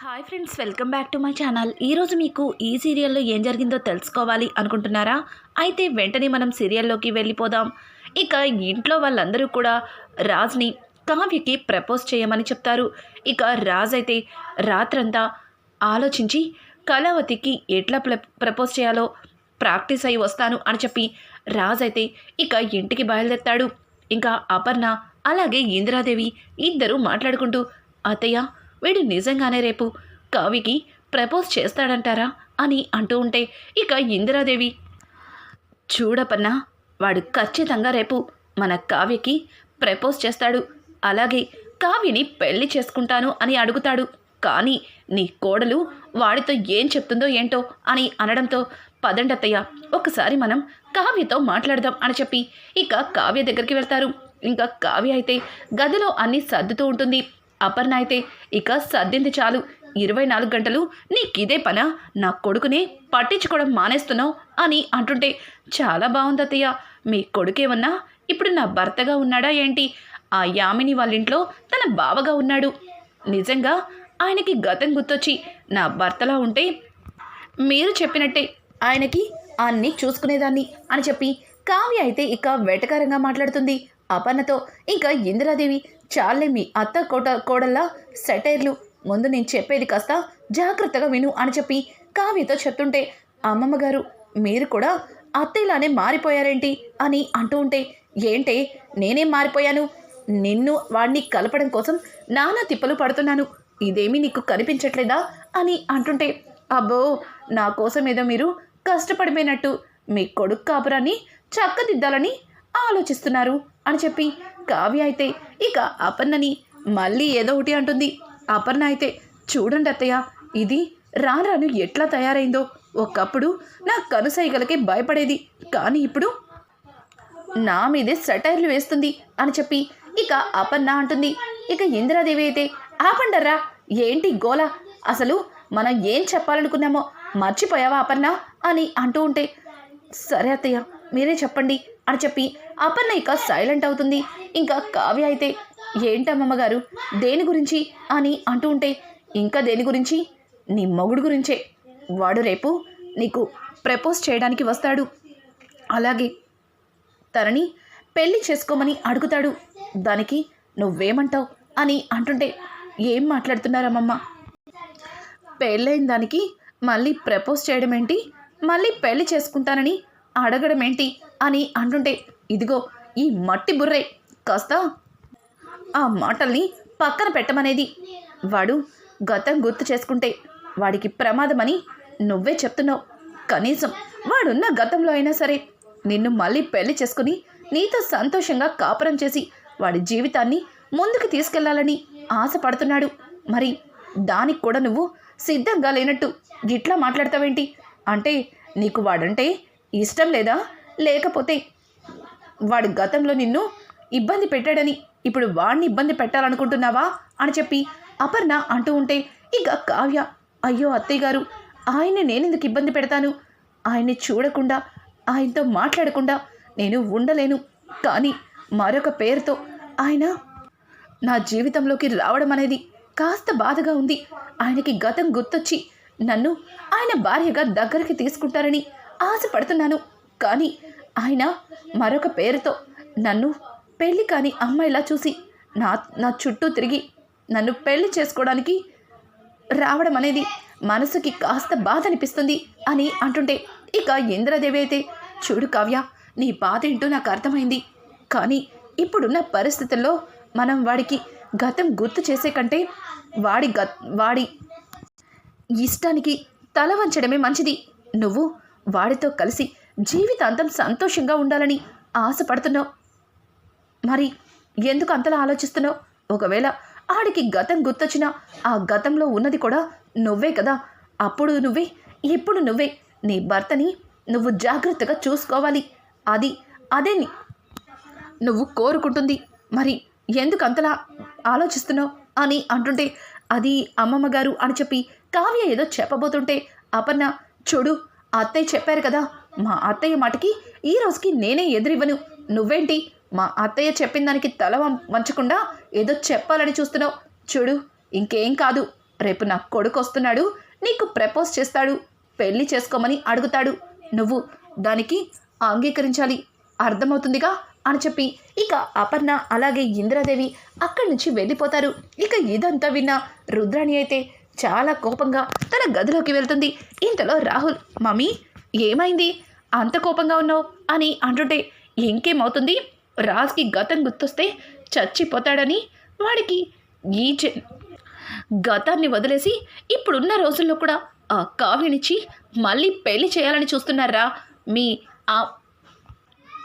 Hi friends welcome back to my channel ఈరోజు మీకు ఈ సీరియల్లో ఏం జరిగిందో తెలుసుకోవాలి అనుకుంటున్నారా? అయితే వెంటనే మనం సీరియల్లోకి వెళ్ళిపోదాం. ఇక ఇంట్లో వాళ్ళందరూ కూడా రాజ్ని కావ్యకి ప్రపోజ్ చేయమని చెప్తారు. ఇక రాజ్ అయితే రాత్రంతా ఆలోచించి కళావతికి ఎట్లా ప్ర ప్రపోజ్ చేయాలో ప్రాక్టీస్ అయి వస్తాను అని చెప్పి రాజ్ అయితే ఇక ఇంటికి బయలుదేరుతాడు. ఇంకా అపర్ణ అలాగే ఇందిరాదేవి ఇద్దరూ మాట్లాడుకుంటూ అతయ్య వీడు నిజంగానే రేపు కావికి ప్రపోజ్ చేస్తాడంటారా అని అంటూ ఉంటే ఇక ఇందిరాదేవి చూడపన్నా వాడు ఖచ్చితంగా రేపు మన కావ్యకి ప్రపోజ్ చేస్తాడు. అలాగే కావ్యని పెళ్ళి చేసుకుంటాను అని అడుగుతాడు. కానీ నీ కోడలు వాడితో ఏం చెప్తుందో ఏంటో అని అనడంతో పదండత్తయ్య ఒకసారి మనం కావ్యతో మాట్లాడదాం అని చెప్పి ఇక కావ్య దగ్గరికి వెళ్తారు. ఇంకా కావ్య అయితే గదిలో అన్నీ సర్దుతూ ఉంటుంది. అపర్ణ అయితే ఇక సర్దింది చాలు. ఇరవై నాలుగు గంటలు నీకిదే పనా? నా కొడుకునే పట్టించుకోవడం మానేస్తున్నావు అని అంటుంటే చాలా బాగుంది అత్తయ్య. మీ కొడుకేమన్నా ఇప్పుడు నా భర్తగా ఉన్నాడా ఏంటి? ఆ యామిని వాళ్ళ ఇంట్లో తన బావగా ఉన్నాడు. నిజంగా ఆయనకి గతం గుర్తొచ్చి నా భర్తలా ఉంటే మీరు చెప్పినట్టే ఆయనకి అన్నీ చూసుకునేదాన్ని అని చెప్పి కావ్య అయితే ఇక వెటకారంగా మాట్లాడుతుంది. అపర్ణతో ఇంకా ఇందిరాదేవి చాలే మీ అత్త కోట కోడల్లా సెటైర్లు. ముందు నేను చెప్పేది కాస్త జాగ్రత్తగా విను అని చెప్పి కావ్యతో చెప్తుంటే అమ్మమ్మ గారు మీరు కూడా అత్తయ్యలానే మారిపోయారేంటి? అని అంటూ ఉంటే ఏంటే నేనేం మారిపోయాను? నిన్ను వాడిని కలపడం కోసం నానా తిప్పలు పడుతున్నాను. ఇదేమీ నీకు కనిపించట్లేదా? అని అంటుంటే అబ్బో నా కోసం ఏదో మీరు కష్టపడిపోయినట్టు. మీ కొడుకు కాపురాన్ని చక్కదిద్దాలని ఆలోచిస్తున్నారు అని చెప్పి కావ్య అయితే ఇక అపర్ణని మళ్ళీ ఏదో ఒకటి అంటుంది. అపర్ణ అయితే చూడండి అత్తయ్య ఇది రాను రాను ఎట్లా తయారైందో. ఒకప్పుడు నా కనుసైగలకే భయపడేది. కానీ ఇప్పుడు నా మీదే సెటైర్లు వేస్తుంది అని చెప్పి ఇక అపర్ణ అంటుంది. ఇక ఇందిరాదేవి అయితే ఆపండర్రా ఏంటి గోల? అసలు మనం ఏం చెప్పాలనుకున్నామో మర్చిపోయావా అపర్ణ? అని అంటూ ఉంటే సరే అత్తయ్య మీరే చెప్పండి. అని చెప్పి అపర్ణ ఇక సైలెంట్ అవుతుంది. ఇంకా కావ్య అయితే ఏంటమ్మగారు దేని గురించి? అని అంటూ ఉంటే ఇంకా దేని గురించి? నీ మొగుడు గురించే. వాడు రేపు నీకు ప్రపోజ్ చేయడానికి వస్తాడు. అలాగే తనని పెళ్ళి చేసుకోమని అడుగుతాడు. దానికి నువ్వేమంటావు? అని అంటుంటే ఏం మాట్లాడుతున్నారమ్మమ్మ? పెళ్ళైన దానికి మళ్ళీ ప్రపోజ్ చేయడం ఏంటి మళ్ళీ పెళ్ళి చేసుకుంటానని అడగడం ఏంటి అని అంటుంటే ఇదిగో ఈ మట్టి బుర్రే కాస్త ఆ మాటల్ని పక్కన పెట్టమనేది. వాడు గతం గుర్తు చేసుకుంటే వాడికి ప్రమాదమని నువ్వే చెప్తున్నావు. కనీసం వాడున్న గతంలో అయినా సరే నిన్ను మళ్ళీ పెళ్ళి చేసుకుని నీతో సంతోషంగా కాపురం చేసి వాడి జీవితాన్ని ముందుకు తీసుకెళ్ళాలని ఆశపడుతున్నాడు. మరి దానికి కూడా నువ్వు సిద్ధంగా లేనట్టు గిట్లా మాట్లాడతావేంటి? అంటే నీకు వాడంటే ఇష్టం లేదా? లేకపోతే వాడి గతంలో నిన్ను ఇబ్బంది పెట్టాడని ఇప్పుడు వాడిని ఇబ్బంది పెట్టాలనుకుంటున్నావా? అని చెప్పి అపర్ణ అంటూ ఉంటే ఇక కావ్య అయ్యో అత్తయ్య గారు ఆయన్ని నేనెందుకు ఇబ్బంది పెడతాను? ఆయన్ని చూడకుండా ఆయనతో మాట్లాడకుండా నేను ఉండలేను. కానీ మరొక పేరుతో ఆయన నా జీవితంలోకి రావడం అనేది కాస్త బాధగా ఉంది. ఆయనకి గతం గుర్తొచ్చి నన్ను ఆయన భార్యగా దగ్గరికి తీసుకుంటారని ఆశపడుతున్నాను. కానీ ఆయన మరొక పేరుతో నన్ను పెళ్ళి కాని అమ్మాయిలా చూసి నా నా చుట్టూ తిరిగి నన్ను పెళ్ళి చేసుకోవడానికి రావడం అనేది మనసుకి కాస్త బాధ అనిపిస్తుంది అని అంటుంటే ఇక ఇంద్రదేవి అయితే చూడు కావ్య నీ బాధ ఏంటో నాకు అర్థమైంది. కానీ ఇప్పుడున్న పరిస్థితుల్లో మనం వాడికి గతం గుర్తు చేసే కంటే వాడి గ వాడి ఇష్టానికి తల వంచడమే మంచిది. నువ్వు వాడితో కలిసి జీవితాంతం సంతోషంగా ఉండాలని ఆశపడుతున్నావు. మరి ఎందుకు అంతలా ఆలోచిస్తున్నావు? ఒకవేళ ఆడికి గతం గుర్తొచ్చినా ఆ గతంలో ఉన్నది కూడా నువ్వే కదా. అప్పుడు నువ్వే ఇప్పుడు నువ్వే. నీ భర్తని నువ్వు జాగ్రత్తగా చూసుకోవాలి. అది అదే నువ్వు కోరుకుంటుంది. మరి ఎందుకు అంతలా ఆలోచిస్తున్నావు అని అంటుంటే అది అమ్మమ్మ గారు అని చెప్పి కావ్య ఏదో చెప్పబోతుంటే అపర్ణ చూడు అత్తయ్య చెప్పారు కదా మా అత్తయ్య మాటకి ఈ రోజుకి నేనే ఎదురివ్వను. నువ్వేంటి? మా అత్తయ్య చెప్పిన దానికి తల వంచకుండా ఏదో చెప్పాలని చూస్తున్నావు. చూడు ఇంకేం కాదు. రేపు నా కొడుకు వస్తున్నాడు నీకు ప్రపోజ్ చేస్తాడు. పెళ్ళి చేసుకోమని అడుగుతాడు. నువ్వు దానికి అంగీకరించాలి. అర్థమవుతుందిగా అని చెప్పి ఇక అపర్ణ అలాగే ఇంద్రాదేవి అక్కడి నుంచి వెళ్ళిపోతారు. ఇక ఇదంతా విన్న రుద్రాణి అయితే చాలా కోపంగా తన గదిలోకి వెళ్తుంది. ఇంతలో రాహుల్ మమ్మీ ఏమైంది? అంత కోపంగా ఉన్నావు? అని అంటుంటే ఇంకేమవుతుంది? రాజ్కి గతం గుర్తొస్తే చచ్చిపోతాడని వాడికి ఈ చె గతాన్ని వదిలేసి ఇప్పుడున్న రోజుల్లో కూడా ఆ కావ్యనిచ్చి మళ్ళీ పెళ్ళి చేయాలని చూస్తున్నారా? మీ ఆ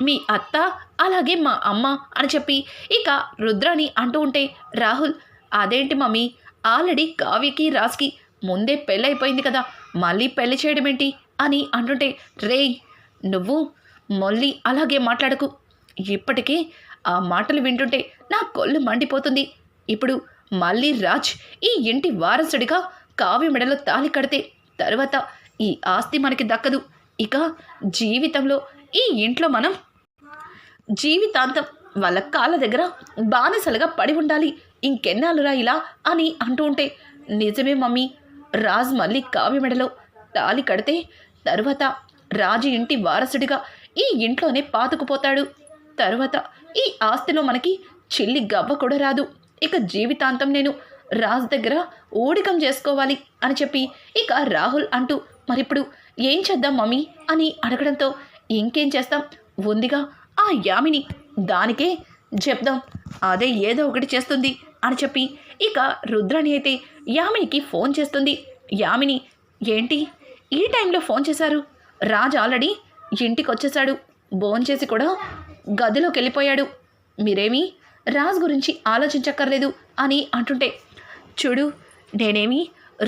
మీ అత్త అలాగే మా అమ్మ అని చెప్పి ఇక రుద్రాని అంటూ ఉంటే రాహుల్ అదేంటి మమ్మీ? ఆల్రెడీ కావ్యకి రాజ్కి ముందే పెళ్ళైపోయింది కదా మళ్ళీ పెళ్ళి చేయడం ఏంటి అని అంటుంటే రేయ్ నువ్వు మళ్ళీ అలాగే మాట్లాడకు. ఇప్పటికే ఆ మాటలు వింటుంటే నా కొల్లు మండిపోతుంది. ఇప్పుడు మళ్ళీ రాజ్ ఈ ఇంటి వారసుడిగా కావ్య మెడలో తాలి కడితే తర్వాత ఈ ఆస్తి మనకి దక్కదు. ఇక జీవితంలో ఈ ఇంట్లో మనం జీవితాంతం వాళ్ళ కాళ్ళ దగ్గర బానిసలుగా పడి ఉండాలి. ఇంకెన్నాళ్ళురా ఇలా అని అంటూ ఉంటే నిజమే మమ్మీ రాజ్ మళ్ళీ కావ్య మెడలో తాలి కడితే తర్వాత రాజు ఇంటి వారసుడిగా ఈ ఇంట్లోనే పాతుకుపోతాడు. తర్వాత ఈ ఆస్తిలో మనకి చిల్లి గవ్వ కూడా రాదు. ఇక జీవితాంతం నేను రాజు దగ్గర ఊడికం చేసుకోవాలి అని చెప్పి ఇక రాహుల్ అంటూ మరిప్పుడు ఏం చేద్దాం మమ్మీ అని అడగడంతో ఇంకేం చేస్తాం? ఉందిగా ఆ యామిని దానికే చెప్దాం. అదే ఏదో ఒకటి చేస్తుంది. అని చెప్పి ఇక రుద్రాణి అయితే యామినికి ఫోన్ చేస్తుంది. యామిని ఏంటి? ఈ టైంలో ఫోన్ చేశారు? రాజ్ ఆల్రెడీ ఇంటికి వచ్చేసాడు భోంచేసి కూడా గదిలోకి వెళ్ళిపోయాడు మీరేమీ రాజ్ గురించి ఆలోచించక్కర్లేదు అని అంటుంటే చూడు నేనేమి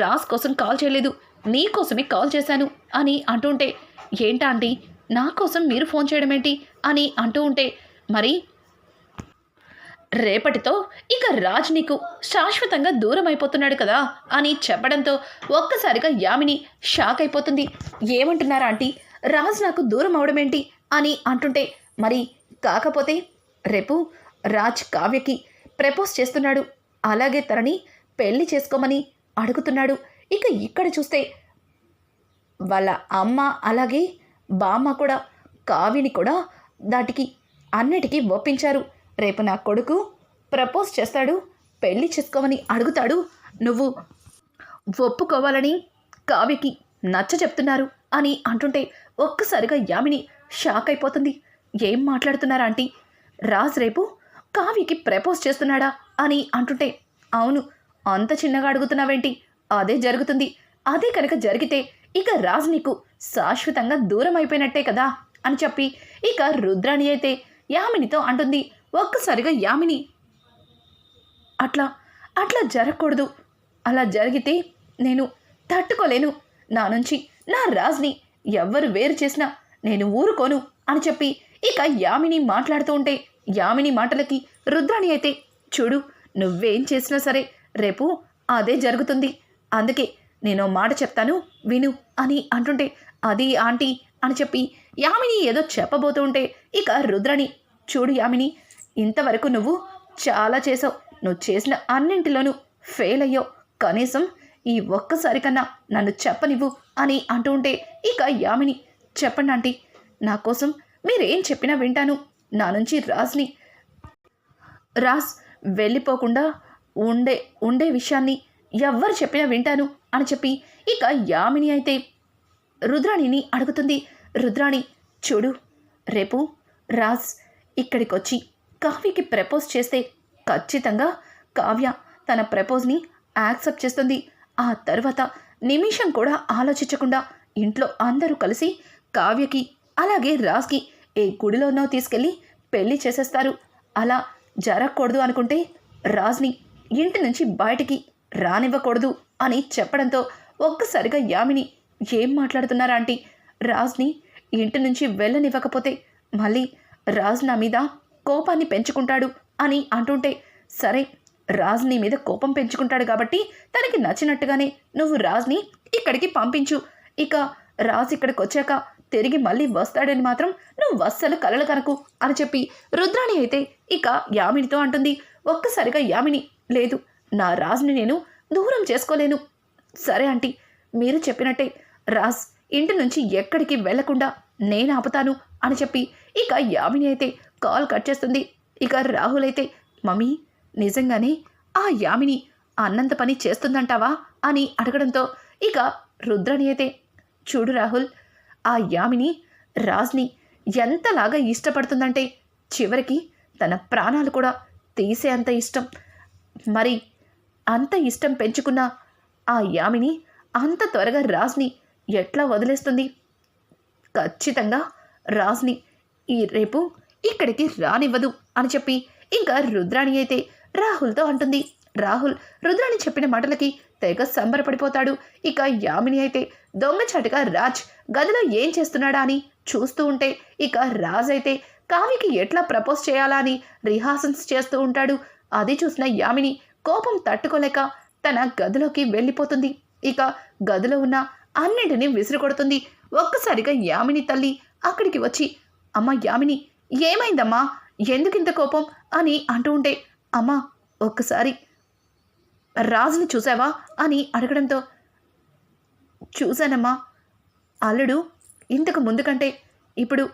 రాజ్ కోసం కాల్ చేయలేదు. నీ కోసమే కాల్ చేశాను అని అంటుంటే ఏంటా ఆంటీ? నా కోసం మీరు ఫోన్ చేయడం ఏంటి అని అంటూ ఉంటే మరి రేపటితో ఇక రాజ్ నీకు శాశ్వతంగా దూరం అయిపోతున్నాడు కదా అని చెప్పడంతో ఒక్కసారిగా యామిని షాక్ అయిపోతుంది. ఏమంటున్నారా ఆంటీ? రాజ్ నాకు దూరం అవడం ఏంటి అని అంటుంటే మరి కాకపోతే రేపు రాజ్ కావ్యకి ప్రపోజ్ చేస్తున్నాడు. అలాగే తనని పెళ్ళి చేసుకోమని అడుగుతున్నాడు. ఇక ఇక్కడ చూస్తే వాళ్ళ అమ్మ అలాగే బామ్మ కూడా కావ్యని కూడా దాటికి అన్నిటికీ ఒప్పించారు. రేపు నా కొడుకు ప్రపోజ్ చేస్తాడు పెళ్ళి చేసుకోమని అడుగుతాడు. నువ్వు ఒప్పుకోవాలని కావ్యకి నచ్చ చెప్తున్నారు అని అంటుంటే ఒక్కసారిగా యామిని షాక్ అయిపోతుంది. ఏం మాట్లాడుతున్నారా ఆంటీ? రాజ్ రేపు కావ్యకి ప్రపోజ్ చేస్తున్నాడా అని అంటుంటే అవును అంత చిన్నగా అడుగుతున్నావేంటి? అదే జరుగుతుంది. అదే కనుక జరిగితే ఇక రాజ్ నీకు శాశ్వతంగా దూరం అయిపోయినట్టే కదా అని చెప్పి ఇక రుద్రాణి అయితే యామినితో అంటుంది ఒక్కసారిగా యామిని అట్లా అట్లా జరగకూడదు. అలా జరిగితే నేను తట్టుకోలేను. నా నుంచి నా రాజ్ని ఎవ్వరు వేరు చేసినా నేను ఊరుకోను అని చెప్పి ఇక యామిని మాట్లాడుతూ ఉంటే యామిని మాటలకి రుద్రాణి అయితే చూడు నువ్వేం చేసినా సరే రేపు అదే జరుగుతుంది. అందుకే నేను మాట చెప్తాను విను అని అంటుంటే అది ఆంటీ అని చెప్పి యామిని ఏదో చెప్పబోతూ ఉంటే ఇక రుద్రాణి చూడు యామిని ఇంతవరకు నువ్వు చాలా చేసావు. నువ్వు చేసిన అన్నింటిలోనూ ఫెయిల్ అయ్యావు. కనీసం ఈ ఒక్కసారి కన్నా నన్ను చెప్పనివ్వు అని అంటూ ఉంటే ఇక యామిని చెప్పండి ఆంటీ నా కోసం మీరేం చెప్పినా వింటాను. నా నుంచి రాజ్ని రాజ్ వెళ్ళిపోకుండా ఉండే ఉండే విషయాన్ని ఎవ్వరు చెప్పినా వింటాను అని చెప్పి ఇక యామిని అయితే రుద్రాణిని అడుగుతుంది. రుద్రాణి చూడు రేపు రాజ్ ఇక్కడికి వచ్చి కావ్యకి ప్రపోజ్ చేస్తే ఖచ్చితంగా కావ్య తన ప్రపోజ్ని యాక్సెప్ట్ చేస్తుంది. ఆ తర్వాత నిమిషం కూడా ఆలోచించకుండా ఇంట్లో అందరూ కలిసి కావ్యకి అలాగే రాజ్కి ఏ గుడిలోనో తీసుకెళ్ళి పెళ్ళి చేసేస్తారు. అలా జరగకూడదు అనుకుంటే రాజ్ని ఇంటి నుంచి బయటికి రానివ్వకూడదు అని చెప్పడంతో ఒక్కసారిగా యామిని ఏం మాట్లాడుతున్నారా ఆంటీ? రాజ్ని ఇంటి నుంచి వెళ్ళనివ్వకపోతే మళ్ళీ రాజ్ నా మీద కోపాన్ని పెంచుకుంటాడు అని అంటుంటే సరే రాజ్ నీ మీద కోపం పెంచుకుంటాడు కాబట్టి తనకి నచ్చినట్టుగానే నువ్వు రాజ్ని ఇక్కడికి పంపించు. ఇక రాజ్ ఇక్కడికి వచ్చాక తిరిగి మళ్ళీ వస్తాడని మాత్రం నువ్వు వස්සలు కలలు కనకు అని చెప్పి రుద్రాణి అయితే ఇక యామినితో అంటుంది ఒక్కసారిగా యామిని లేదు నా రాజుని నేను దూరం చేసుకోలేను. సరే ఆంటీ మీరు చెప్పినట్టే రాజ్ ఇంటి నుంచి ఎక్కడికి వెళ్ళకుండా నేను ఆపుతాను అని చెప్పి ఇక యామిని అయితే కాల్ కట్ చేస్తుంది. ఇక రాహుల్ అయితే మమ్మీ నిజంగానే ఆ యామిని అన్నంత పని చేస్తుందంటావా? అని అడగడంతో ఇక రుద్రని అయితే చూడు రాహుల్ ఆ యామిని రాజ్ని ఎంతలాగా ఇష్టపడుతుందంటే చివరికి తన ప్రాణాలు కూడా తీసే అంత ఇష్టం. మరి అంత ఇష్టం పెంచుకున్న ఆ యామిని అంత త్వరగా రాజ్ని ఎట్లా వదిలేస్తుంది? ఖచ్చితంగా రాజ్ని ఈ రేపు ఇక్కడికి రానివ్వదు అని చెప్పి ఇంకా రుద్రాణి అయితే రాహుల్తో అంటుంది. రాహుల్ రుద్రాణి చెప్పిన మాటలకి తెగ సంబరపడిపోతాడు. ఇక యామిని అయితే దొంగచాటుగా రాజ్ గదిలో ఏం చేస్తున్నాడా అని చూస్తూ ఉంటే ఇక రాజ్ అయితే కావికి ఎట్లా ప్రపోజ్ చేయాలా అని రిహార్సల్స్ చేస్తూ ఉంటాడు. అది చూసిన యామిని కోపం తట్టుకోలేక తన గదిలోకి వెళ్ళిపోతుంది. ఇక గదిలో ఉన్న అన్నింటినీ విసిరి కొడుతుంది ఒక్కసారిగా యామిని తల్లి అక్కడికి వచ్చి అమ్మ యామిని ఏమైందమ్మా? ఎందుకింత కోపం? అని అంటూ ఉంటే అమ్మా ఒక్కసారి రాజుని చూసావా? అని అడగడంతో చూశానమ్మా. అల్లుడు ఇంతకు ముందు కంటే ఇప్పుడు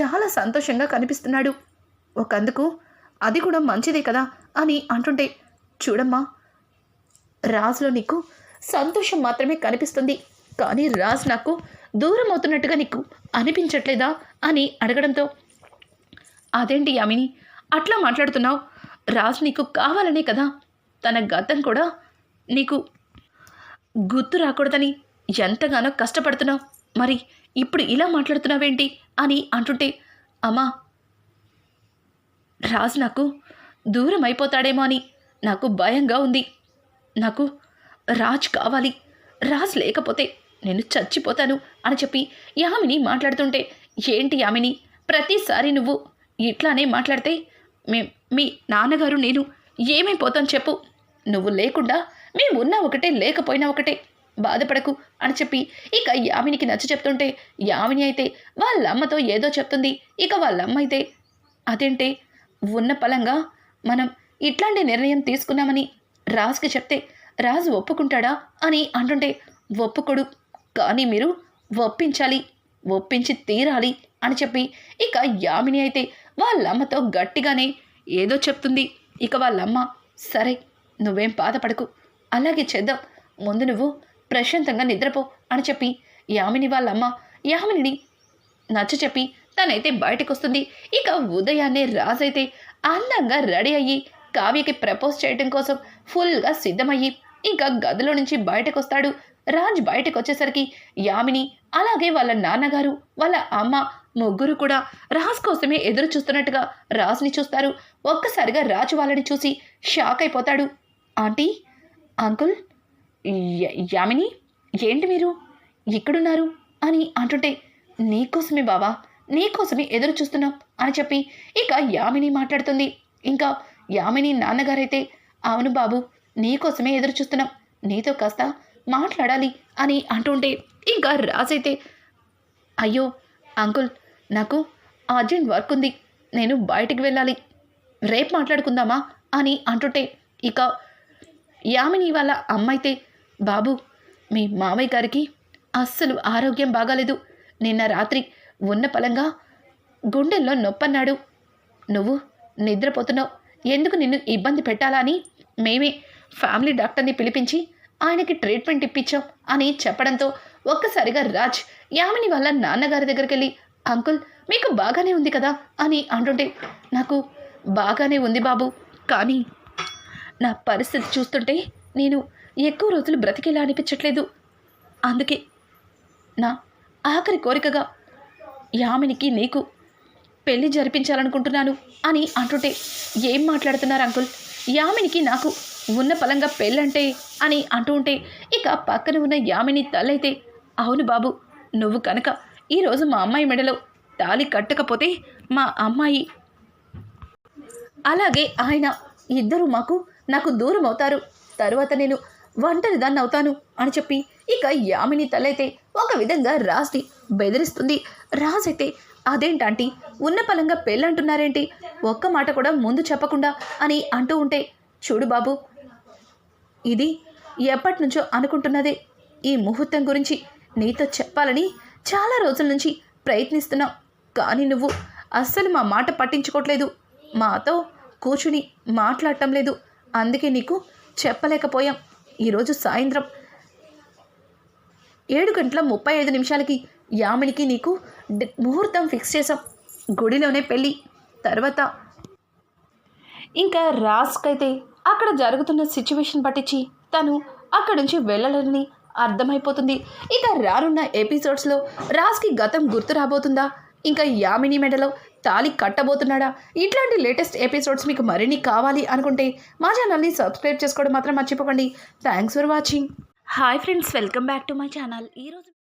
చాలా సంతోషంగా కనిపిస్తున్నాడు. ఒకందుకు అది కూడా మంచిదే కదా? అని అంటుంటే చూడమ్మా రాజులో నీకు సంతోషం మాత్రమే కనిపిస్తుంది. కానీ రాజు నాకు దూరం అవుతున్నట్టుగా నీకు అనిపించట్లేదా? అని అడగడంతో అదేంటి యామిని? అట్లా మాట్లాడుతున్నావు? రాజ్ నీకు కావాలనే కదా? తన గతం కూడా నీకు గుర్తు రాకూడదని ఎంతగానో కష్టపడుతున్నావు. మరి ఇప్పుడు ఇలా మాట్లాడుతున్నావేంటి అని అంటుంటే అమ్మా రాజు నాకు దూరం అయిపోతాడేమో అని నాకు భయంగా ఉంది. నాకు రాజ్ కావాలి. రాజ్ లేకపోతే నేను చచ్చిపోతాను అని చెప్పి యామిని మాట్లాడుతుంటే ఏంటి యామిని? ప్రతిసారి నువ్వు ఇట్లానే మాట్లాడితే మేం మీ నాన్నగారు నేను ఏమైపోతాను చెప్పు. నువ్వు లేకుండా మేము ఉన్నా ఒకటే లేకపోయినా ఒకటే. బాధపడకు అని చెప్పి ఇక యామినికి నచ్చ చెప్తుంటే యామిని అయితే వాళ్ళ అమ్మతో ఏదో చెప్తుంది. ఇక వాళ్ళ అమ్మ అయితే అదేంటే ఉన్న పలంగా మనం ఇట్లాంటి నిర్ణయం తీసుకున్నామని రాజుకి చెప్తే రాజు ఒప్పుకుంటాడా అని అంటుంటే ఒప్పుకోడు. కానీ మీరు ఒప్పించాలి ఒప్పించి తీరాలి అని చెప్పి ఇక యామిని అయితే వాళ్ళమ్మతో గట్టిగానే ఏదో చెప్తుంది. ఇక వాళ్ళమ్మ సరే నువ్వేం బాధపడకు. అలాగే చేద్దాం. ముందు నువ్వు ప్రశాంతంగా నిద్రపో అని చెప్పి యామిని వాళ్ళమ్మ యామినిని నచ్చ చెప్పి తనైతే బయటకు వస్తుంది ఇక ఉదయాన్నే రాజైతే అందంగా రెడీ అయ్యి కావ్యకి ప్రపోజ్ చేయడం కోసం ఫుల్గా సిద్ధమయ్యి ఇంకా గదిలో నుంచి బయటకు వస్తాడు రాజ్ బయటకు వచ్చేసరికి యామిని అలాగే వాళ్ళ నాన్నగారు వాళ్ళ అమ్మ ముగ్గురు కూడా రాజ్ కోసమే ఎదురు చూస్తున్నట్టుగా రాజ్ని చూస్తారు. ఒక్కసారిగా రాజు వాళ్ళని చూసి షాక్ అయిపోతాడు. ఆంటీ అంకుల్ య- యామిని ఏంటి మీరు? ఇక్కడున్నారు? అని అంటుంటే నీకోసమే బావా నీకోసమే ఎదురు చూస్తున్నాం అని చెప్పి ఇక యామిని మాట్లాడుతుంది. ఇంకా యామిని నాన్నగారైతే అవును బాబు నీకోసమే ఎదురు చూస్తున్నాం నీతో కాస్త మాట్లాడాలి అని అంటుంటే ఇంకా రాజైతే అయ్యో అంకుల్ నాకు అర్జెంట్ వర్క్ ఉంది. నేను బయటికి వెళ్ళాలి. రేపు మాట్లాడుకుందామా? అని అంటుంటే ఇక యామిని వాళ్ళ అమ్మైతే బాబు మీ మామయ్య గారికి అస్సలు ఆరోగ్యం బాగాలేదు. నిన్న రాత్రి ఉన్న పలంగా గుండెల్లో నొప్పన్నాడు. నువ్వు నిద్రపోతున్నావు. ఎందుకు నిన్ను ఇబ్బంది పెట్టాలా అని మేమే ఫ్యామిలీ డాక్టర్ని పిలిపించి ఆయనకి ట్రీట్మెంట్ ఇప్పించాం అని చెప్పడంతో ఒక్కసారిగా రాజ్ యామిని వాళ్ళ నాన్నగారి దగ్గరికి వెళ్ళి అంకుల్ మీకు బాగానే ఉంది కదా అని అంటుంటే నాకు బాగానే ఉంది బాబు కానీ నా పరిస్థితి చూస్తుంటే నేను ఎక్కువ రోజులు బ్రతికేలా అనిపించట్లేదు. అందుకే నా ఆఖరి కోరికగా యామినికి నీకు పెళ్ళి జరిపించాలనుకుంటున్నాను అని అంటుంటే ఏం మాట్లాడుతున్నారు అంకుల్? యామినికి నాకు ఉన్న పలంగా పెళ్ళంటే అని అంటూ ఉంటే ఇక పక్కన ఉన్న యామిని తల్లైతే అవును బాబు నువ్వు కనుక ఈరోజు మా అమ్మాయి మెడలో తాళి కట్టకపోతే మా అమ్మాయి అలాగే ఆయన ఇద్దరు మాకు నాకు దూరం అవుతారు. తరువాత నేను ఒంటరిదాన్ని అవుతాను అని చెప్పి ఇక యామిని తలైతే ఒక విధంగా రాజ్ని బెదిరిస్తుంది. రాజ్ అయితే అదేంటంటే ఉన్న పలంగా పెళ్ళంటున్నారేంటి? ఒక్క మాట కూడా ముందు చెప్పకుండా అని అంటూ ఉంటే చూడు బాబు ఇది ఎప్పటి నుంచో అనుకుంటున్నదే. ఈ ముహూర్తం గురించి నీతో చెప్పాలని చాలా రోజుల నుంచి ప్రయత్నిస్తున్నావు. కానీ నువ్వు అస్సలు మా మాట పట్టించుకోవట్లేదు మాతో కూర్చుని మాట్లాడటం లేదు. అందుకే నీకు చెప్పలేకపోయాం. ఈరోజు సాయంత్రం ఏడు గంటల ముప్పై ఐదు నిమిషాలకి యామినికి నీకు ముహూర్తం ఫిక్స్ చేసాం గుడిలోనే పెళ్ళి. తర్వాత ఇంకా రాజ్కైతే అక్కడ జరుగుతున్న సిచ్యువేషన్ పట్టించి తను అక్కడి నుంచి వెళ్ళాలని అర్థమైపోతుంది. ఇక రానున్న ఎపిసోడ్స్లో రాజ్కి గతం గుర్తు రాబోతుందా? ఇంకా యామిని మెడలో తాలి కట్టబోతున్నాడా? ఇట్లాంటి లేటెస్ట్ ఎపిసోడ్స్ మీకు మరిన్ని కావాలి అనుకుంటే మా ఛానల్ని సబ్స్క్రైబ్ చేసుకోవడం మాత్రం మర్చిపోకండి. Thanks for watching. Hi friends welcome back to my channel. ఈరోజు